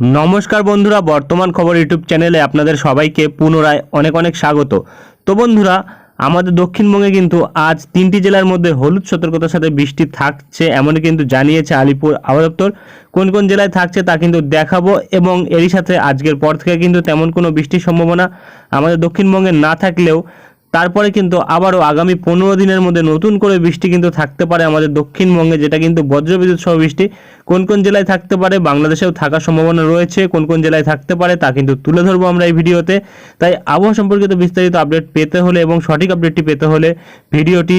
নমস্কার বন্ধুরা, বর্তমান খবর ইউটিউব চ্যানেলে আপনাদের সবাইকে পুনরায় অনেক অনেক স্বাগত। তো বন্ধুরা, আমাদের দক্ষিণবঙ্গে কিন্তু আজ তিনটি জেলার মধ্যে হলুদ সতর্কতার সাথে বৃষ্টি থাকছে এমনই কিন্তু জানিয়েছে আলিপুর আবহাওয়া দপ্তর। কোন কোন জেলায় থাকছে তা কিন্তু দেখাবো এবং এরই সাথে আজকের পর থেকে কিন্তু তেমন কোনো বৃষ্টির সম্ভাবনা আমাদের দক্ষিণবঙ্গে না থাকলেও তারপরে কিন্তু আবারও আগামী পনেরো দিনের মধ্যে নতুন করে বৃষ্টি কিন্তু থাকতে পারে আমাদের দক্ষিণবঙ্গে, যেটা কিন্তু বজ্রবিদ্যুৎ সহ বৃষ্টি। কোন কোন জেলায় থাকতে পারে, বাংলাদেশেও থাকার সম্ভাবনা রয়েছে, কোন কোন জেলায় থাকতে পারে তা কিন্তু তুলে ধরবো আমরা এই ভিডিওতে। তাই আবহাওয়া সম্পর্কিত বিস্তারিত আপডেট পেতে হলে এবং সঠিক আপডেটটি পেতে হলে ভিডিওটি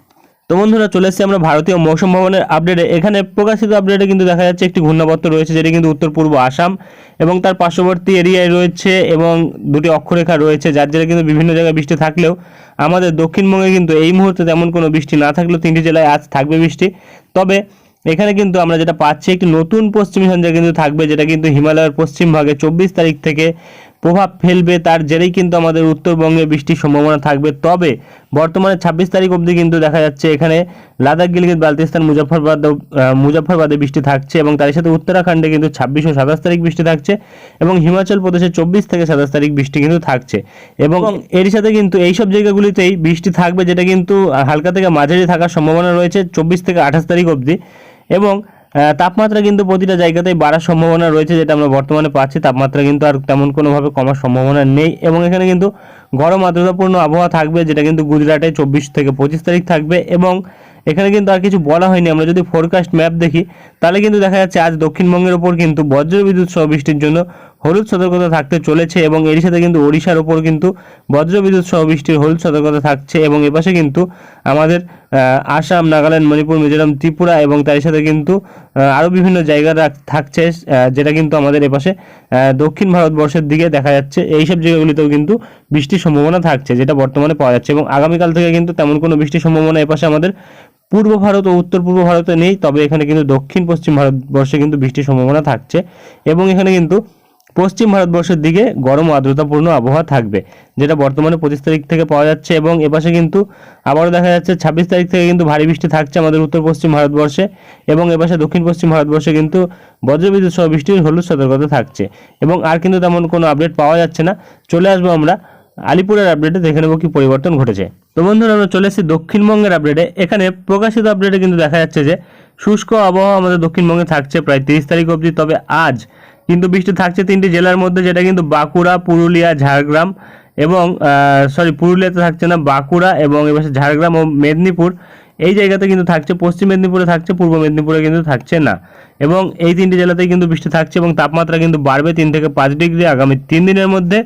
তো বন্ধুরা চলে এসেছি আমরা ভারতীয় মৌসুম ভবনের আপডেটে এখানে প্রকাশিত আপডেটে কিন্তু দেখা যাচ্ছে একটি ঘূর্ণাবর্ত রয়েছে, যেটি কিন্তু উত্তর পূর্ব আসাম এবং তার পার্শ্ববর্তী এরিয়ায় রয়েছে এবং দুটি অক্ষরেখা রয়েছে, যার জেলায় কিন্তু বিভিন্ন জায়গায় বৃষ্টি থাকলেও আমাদের দক্ষিণবঙ্গে কিন্তু এই মুহূর্তে তেমন কোনো বৃষ্টি না থাকলেও তিনটি জেলায় আজ থাকবে বৃষ্টি। তবে এখানে কিন্তু আমরা যেটা পাচ্ছি, একটি নতুন পশ্চিমী সঞ্জয় কিন্তু থাকবে, যেটা কিন্তু হিমালয়ের পশ্চিম ভাগে চব্বিশ তারিখ থেকে প্রভাব ফেলবে তার জেরেই কিন্তু আমাদের উত্তরবঙ্গে বৃষ্টির সম্ভাবনা থাকবে। তবে বর্তমানে ছাব্বিশ তারিখ অবধি কিন্তু দেখা যাচ্ছে এখানে লাদাখ গিলগিত বালতিস্তান মুজফরবাদ মুজফরবাদে বৃষ্টি থাকছে এবং তার সাথে উত্তরাখণ্ডে কিন্তু ছাব্বিশ ও সাতাশ তারিখ বৃষ্টি থাকছে এবং হিমাচল প্রদেশে চব্বিশ থেকে সাতাশ তারিখ বৃষ্টি কিন্তু থাকছে। এবং এর সাথে কিন্তু এই সব জায়গাগুলিতেই বৃষ্টি থাকবে যেটা কিন্তু হালকা থেকে মাঝারি থাকার সম্ভাবনা রয়েছে চব্বিশ থেকে আঠাশ তারিখ অবধি। এবং তাপমাত্রা কিন্তু প্রতিটা জায়গাতেই বাড়ার সম্ভাবনা রয়েছে যেটা আমরা বর্তমানে পাচ্ছি। তাপমাত্রা কিন্তু আর তেমন কোনোভাবে কমার সম্ভাবনা নেই এবং এখানে কিন্তু গরম আর্দ্রতাপূর্ণ আবহাওয়া থাকবে যেটা কিন্তু গুজরাটে চব্বিশ থেকে পঁচিশ তারিখ থাকবে এবং এখানে কিন্তু আর কিছু বলা হয়নি। আমরা যদি ফোরকাস্ট ম্যাপ দেখি, তাহলে কিন্তু দেখা যাচ্ছে আজ দক্ষিণবঙ্গের ওপর কিন্তু বজ্রবিদ্যুৎ সহ বৃষ্টির জন্য হলুদ সতর্কতা থাকতে চলেছে এবং এর সাথে কিন্তু ওড়িশার ওপর কিন্তু বজ্রবিদ্যুৎ সহ বৃষ্টির হলুদ সতর্কতা থাকছে এবং এপাশে কিন্তু আমাদের আসাম, নাগাল্যান্ড, মণিপুর, মিজোরাম, ত্রিপুরা এবং তার সাথে কিন্তু আরও বিভিন্ন জায়গা থাকছে যেটা কিন্তু আমাদের এপাশে দক্ষিণ ভারতবর্ষের দিকে দেখা যাচ্ছে। এইসব জায়গাগুলিতেও কিন্তু বৃষ্টির সম্ভাবনা থাকছে, যেটা বর্তমানে পাওয়া যাচ্ছে এবং আগামীকাল থেকে কিন্তু তেমন কোনো বৃষ্টির সম্ভাবনা এপাশে আমাদের পূর্ব ভারত ও উত্তর পূর্ব ভারতে নেই, তবে এখানে কিন্তু দক্ষিণ পশ্চিম ভারতবর্ষে কিন্তু বৃষ্টির সম্ভাবনা থাকছে এবং এখানে কিন্তু পশ্চিম ভারতবর্ষের দিকে গরম আর্দ্রতাপূর্ণ আবহাওয়া থাকবে, যেটা বর্তমানে পঁচিশ তারিখ থেকে পাওয়া যাচ্ছে এবং এপাশে কিন্তু আবারও দেখা যাচ্ছে ছাব্বিশ তারিখ থেকে কিন্তু ভারী বৃষ্টি থাকছে আমাদের উত্তর পশ্চিম ভারতবর্ষে এবং এপাশে দক্ষিণ পশ্চিম ভারতবর্ষে কিন্তু বজ্রবিদ্যুৎ সহ বৃষ্টির হলুদ সতর্কতা থাকছে এবং আর কিন্তু তেমন কোনো আপডেট পাওয়া যাচ্ছে না। চলে আসব আমরা আলিপুরের আপডেটে দেখে নেব কি পরিবর্তন ঘটেছে। তো বন্ধুরা, আমরা চলে এসেছি দক্ষিণবঙ্গের আপডেটে এখানে প্রকাশিত আপডেটে কিন্তু দেখা যাচ্ছে যে শুষ্ক আবহাওয়া আমাদের দক্ষিণবঙ্গে থাকছে প্রায় তিরিশ তারিখ অবধি। তবে আজ কিন্তু বৃষ্টি থাকছে তিনটি জেলার মধ্যে, যেটা কিন্তু বাঁকুড়া, পুরুলিয়া, ঝাড়গ্রাম এবং সরি পুরুলিয়াতে থাকছে না, বাঁকুড়া এবং এবার ঝাড়গ্রাম ও মেদিনীপুর। এই জায়গাতে কিন্তু থাকছে, পশ্চিম মেদিনীপুরে থাকছে, পূর্ব মেদিনীপুরে কিন্তু থাকছে না। এবং এই তিনটি জেলাতেই কিন্তু বৃষ্টি থাকছে এবং তাপমাত্রা কিন্তু বাড়বে তিন থেকে পাঁচ ডিগ্রি আগামী তিন দিনের মধ্যে।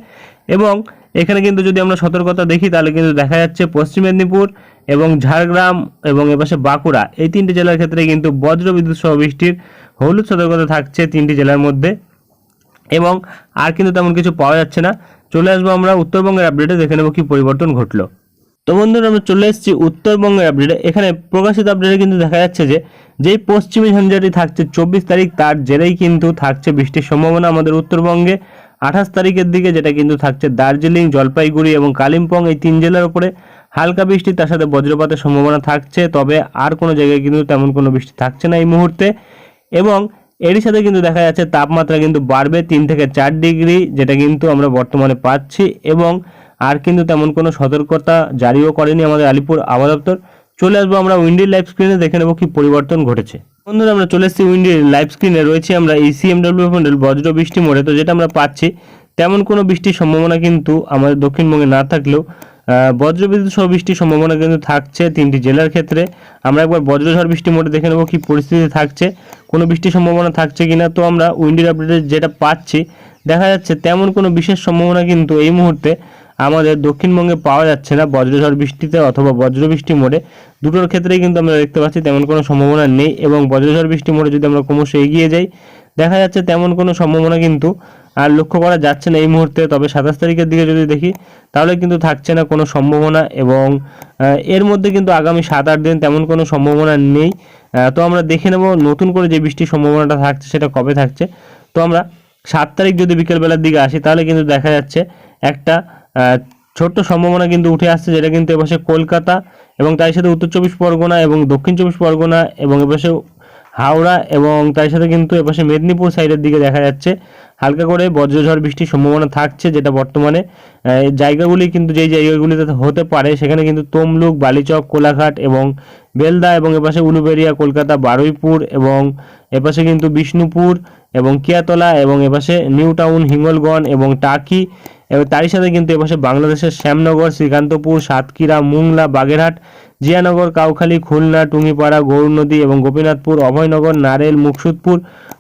এবং এখানে কিন্তু যদি আমরা সতর্কতা দেখি, তাহলে কিন্তু দেখা যাচ্ছে পশ্চিম মেদিনীপুর এবং ঝাড়গ্রাম এবং এপাশে বাঁকুড়া, এই তিনটি জেলার ক্ষেত্রে কিন্তু বজ্র বিদ্যুৎ সহ বৃষ্টির হলুদ সতর্কতা থাকছে তিনটি জেলার মধ্যে। এবং আর কিন্তু তেমন কিছু পাওয়া যাচ্ছে না। চলে আসব আমরা উত্তরবঙ্গের আপডেটে দেখে নেব কি পরিবর্তন ঘটলো। তো বন্ধুরা, আমরা চলে এসেছি উত্তরবঙ্গের আপডেটে এখানে প্রকাশিত আপডেটে কিন্তু দেখা যাচ্ছে যে, যেই পশ্চিমী ঝঞ্ঝাটি থাকছে চব্বিশ তারিখ, তার জেরেই কিন্তু থাকছে বৃষ্টির সম্ভাবনা আমাদের উত্তরবঙ্গে। আঠাশ তারিখের দিকে যেটা কিন্তু থাকছে দার্জিলিং, জলপাইগুড়ি এবং কালিম্পং, এই তিন জেলার উপরে। হালকা বৃষ্টি, তার সাথে বজ্রপাতের সম্ভাবনা থাকছে, তবে আর কোনো জায়গায় কিন্তু তেমন কোনো বৃষ্টি থাকছে না এই মুহূর্তে। এবং এরই সাথে কিন্তু দেখা যাচ্ছে তাপমাত্রা কিন্তু বাড়বে তিন থেকে চার ডিগ্রি, যেটা কিন্তু আমরা বর্তমানে পাচ্ছি এবং আর কিন্তু তেমন কোনো সতর্কতা জারিও করেনি আমাদের আলিপুর আবহাওয়া দপ্তর। চলে আসব আমরা উইন্ডির লাইভ স্ক্রিনে, দেখে নেব কি পরিবর্তন ঘটেছে। বন্ধুরা, আমরা চলে এসেছি উইন্ডির লাইভ স্ক্রিনে, রয়েছে আমরা এই সিএমডব্লিউ বজ্র বৃষ্টি মোড়ে। তো যেটা আমরা পাচ্ছি, তেমন কোনো বৃষ্টির সম্ভাবনা কিন্তু আমাদের দক্ষিণবঙ্গে না থাকলেও বজ্রবিদ্যুৎ সহ বৃষ্টির সম্ভাবনা কিন্তু থাকছে তিনটি জেলার ক্ষেত্রে। আমরা একবার বজ্রঝড় বৃষ্টি মোডে দেখে নেব কি পরিস্থিতি থাকছে, কোনো বৃষ্টির সম্ভাবনা থাকছে কিনা। তো আমরা উইন্ডির আপডেটে যেটা পাচ্ছি, দেখা যাচ্ছে তেমন কোনো বিশেষ সম্ভাবনা কিন্তু এই মুহূর্তে আমাদের দক্ষিণবঙ্গে পাওয়া যাচ্ছে না বজ্রঝড় বৃষ্টিতে অথবা বজ্রবৃষ্টি মোড়ে। দুটোর ক্ষেত্রেই কিন্তু আমরা দেখতে পাচ্ছি তেমন কোনো সম্ভাবনা নেই এবং বজ্রঝড় বৃষ্টি মোড়ে যদি আমরা ক্রমশ এগিয়ে যাই দেখা যাচ্ছে তেমন কোনো সম্ভাবনা কিন্তু আর লক্ষ্য করা যাচ্ছে না এই মুহূর্তে। তবে সাতাশ তারিখের দিকে যদি দেখি, তাহলে কিন্তু থাকছে না কোনো সম্ভাবনা এবং এর মধ্যে কিন্তু আগামী সাত আট দিন তেমন কোনো সম্ভাবনা নেই। তো আমরা দেখে নেব নতুন করে যে বৃষ্টির সম্ভাবনাটা থাকছে সেটা কবে থাকছে। তো আমরা সাত তারিখ যদি বিকেলবেলার দিকে আসি, তাহলে কিন্তু দেখা যাচ্ছে একটা ছোট্ট সম্ভাবনা কিন্তু উঠে আসছে, যেটা কিন্তু এপাশে কলকাতা এবং তার সাথে উত্তর চব্বিশ পরগনা এবং দক্ষিণ চব্বিশ পরগনা এবং এপাশে হাওড়া এবং তার সাথে কিন্তু এপাশে মেদিনীপুর সাইডের দিকে দেখা যাচ্ছে। হালকা করে বজ্রঝড় বৃষ্টির সম্ভাবনা থাকছে যেটা বর্তমানে জায়গাগুলি কিন্তু যেই জায়গাগুলিতে হতে পারে সেখানে কিন্তু তমলুক, বালিচক, কোলাঘাট এবং বেলদা এবং এপাশে উলুবেড়িয়া কলকাতা, বারুইপুর এবং এপাশে কিন্তু বিষ্ণুপুর এবং কিয়াতলা এবং এপাশে নিউ টাউন হিঙ্গলগঞ্জ এবং টাকি এবং তারই সাথে কিন্তু এপাশে বাংলাদেশের শ্যামনগর, শ্রীকান্তপুর, সাতক্ষীরা, মুংলা, বাগেরহাট, জিয়ানগর, কাউখালী, খুলনা, টুঙ্গিপাড়া, গৌরনদী এবং গোপীনাথপুর, অভয়নগর, নারেল, মুকসুদপুর,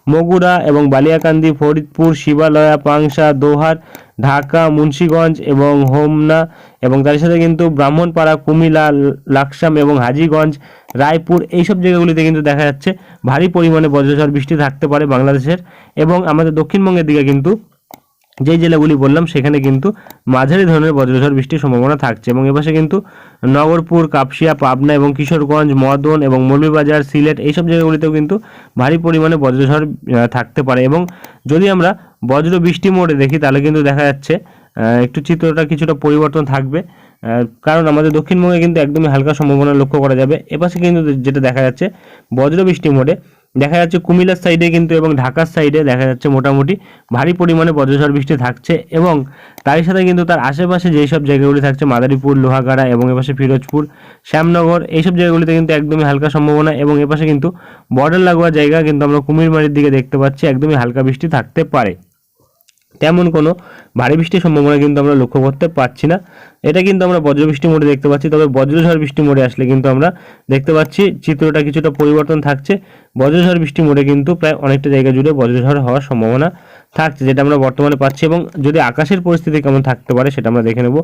মগুরা এবং বালিয়াকান্দি, ফরিদপুর, শিবালয়া, পাংশা, দোহার, ঢাকা, মুন্সীগঞ্জ এবং হোমনা এবং তার সাথে কিন্তু ব্রাহ্মণপাড়া কুমিলা লাকসাম এবং হাজীগঞ্জ, রায়পুর এইসব জায়গাগুলিতে কিন্তু দেখা যাচ্ছে ভারী পরিমাণে বজ্রঝড় বৃষ্টি থাকতে পারে বাংলাদেশের এবং আমাদের দক্ষিণবঙ্গের দিকে কিন্তু যেই জেলাগুলি বললাম, সেখানে কিন্তু মাঝারি ধরনের বজ্রঝড় বৃষ্টির সম্ভাবনা থাকছে এবং এপাশে কিন্তু নগরপুর, কাপসিয়া, পাবনা এবং কিশোরগঞ্জ, মদন এবং মৌলভীবাজার, সিলেট এইসব জায়গাগুলিতেও কিন্তু ভারী পরিমাণে বজ্রঝড় থাকতে পারে এবং যদি আমরা বজ্র বৃষ্টি মোড়ে দেখি, তাহলে কিন্তু দেখা যাচ্ছে একটু চিত্রটা কিছুটা পরিবর্তন থাকবে কারণ আমাদের দক্ষিণবঙ্গে কিন্তু একদমই হালকা সম্ভাবনা লক্ষ্য করা যাবে। এপাশে কিন্তু যেটা দেখা যাচ্ছে, বজ্র বৃষ্টি মোড়ে দেখা যাচ্ছে কুমিল্লার সাইডে কিন্তু এবং ঢাকার সাইডে দেখা যাচ্ছে মোটামুটি ভারী পরিমাণে বজ্রঝড় বৃষ্টি থাকছে এবং তারই সাথে কিন্তু তার আশেপাশে যেই সব জায়গাগুলি থাকছে, মাদারীপুর, লোহাগাড়া এবং এপাশে ফিরোজপুর, শ্যামনগর এইসব জায়গাগুলিতে কিন্তু একদমই হালকা সম্ভাবনা এবং এপাশে কিন্তু বর্ডার লাগোয়া জায়গা কিন্তু আমরা কুমিরমারির দিকে দেখতে পাচ্ছি, একদমই হালকা বৃষ্টি থাকতে পারে। তেমন কোনো ভারী বৃষ্টির সম্ভাবনা কিন্তু আমরা লক্ষ্য করতে পারছি না। এটা কিন্তু আমরা বজ্রবৃষ্টি মোড়ে দেখতে পাচ্ছি, তবে বজ্রঝড় বৃষ্টি মোড়ে আসলে কিন্তু আমরা দেখতে পাচ্ছি চিত্রটা কিছুটা পরিবর্তন থাকছে। বজ্রঝড় বৃষ্টি মোড়ে কিন্তু প্রায় অনেকটা জায়গা জুড়ে বজ্রঝড় হওয়ার সম্ভাবনা থাকছে যেটা আমরা বর্তমানে পাচ্ছি এবং যদি আকাশের পরিস্থিতি কেমন থাকতে পারে সেটা আমরা দেখে নেব।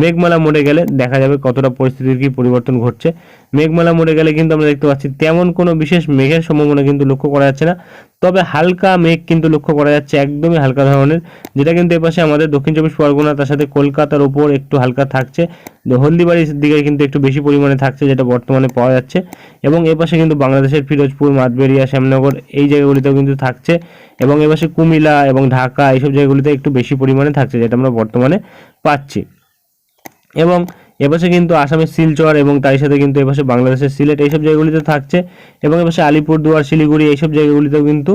মেঘমালা মোড়ে গেলে দেখা যাবে কতটা পরিস্থিতির কি পরিবর্তন ঘটছে। মেঘমালা মোড়ে গেলে কিন্তু আমরা দেখতে পাচ্ছি তেমন কোনো বিশেষ মেঘের সম্ভাবনা কিন্তু লক্ষ্য করা যাচ্ছে না। তবে হালকা মেঘ কিন্তু লক্ষ্য করা যাচ্ছে একদমই হালকা ধরনের, যেটা কিন্তু এপাশে আমাদের দক্ষিণ চব্বিশ পরগনা, তার সাথে কলকাতার উপর একটু হালকা থাকছে। হলদিবাড়ির দিকে কিন্তু একটু বেশি পরিমাণে থাকছে, যেটা বর্তমানে পাওয়া যাচ্ছে। এবং এপাশে কিন্তু বাংলাদেশের ফিরোজপুর, মাতবেরিয়া, শ্যামনগর এই জায়গাগুলিতেও কিন্তু থাকছে। এবং এপাশে কুমিল্লা এবং ঢাকা এইসব জায়গাগুলিতে একটু বেশি পরিমাণে থাকছে, যেটা আমরা বর্তমানে পাচ্ছি। এবং এপাশে কিন্তু আসামের শিলচর এবং তার সাথে কিন্তু এপাশে বাংলাদেশের সিলেট এইসব জায়গাগুলিতে থাকছে এবং এপাশে আলিপুরদুয়ার, শিলিগুড়ি এইসব জায়গাগুলিতেও কিন্তু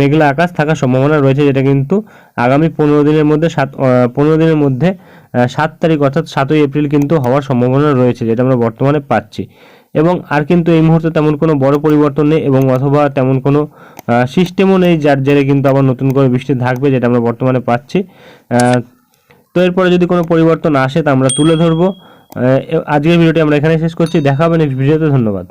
মেঘলা আকাশ থাকার সম্ভাবনা রয়েছে, যেটা কিন্তু আগামী পনেরো দিনের মধ্যে সাত পনেরো দিনের মধ্যে সাত তারিখ অর্থাৎ সাতই এপ্রিল কিন্তু হওয়ার সম্ভাবনা রয়েছে, যেটা আমরা বর্তমানে পাচ্ছি। এবং আর কিন্তু এই মুহূর্তে তেমন কোনো বড় পরিবর্তন নেই এবং অথবা তেমন কোনো সিস্টেমও নেই, যার জেরে কিন্তু আবার নতুন করে বৃষ্টি থাকবে যেটা আমরা বর্তমানে পাচ্ছি। তো এরপরে যদি কোনো পরিবর্তন আসে, তা আমরা তুলে ধরবো। আজকের ভিডিওটি আমরা এখানে শেষ করছি। দেখা হবে নেক্সট ভিডিওতে ধন্যবাদ।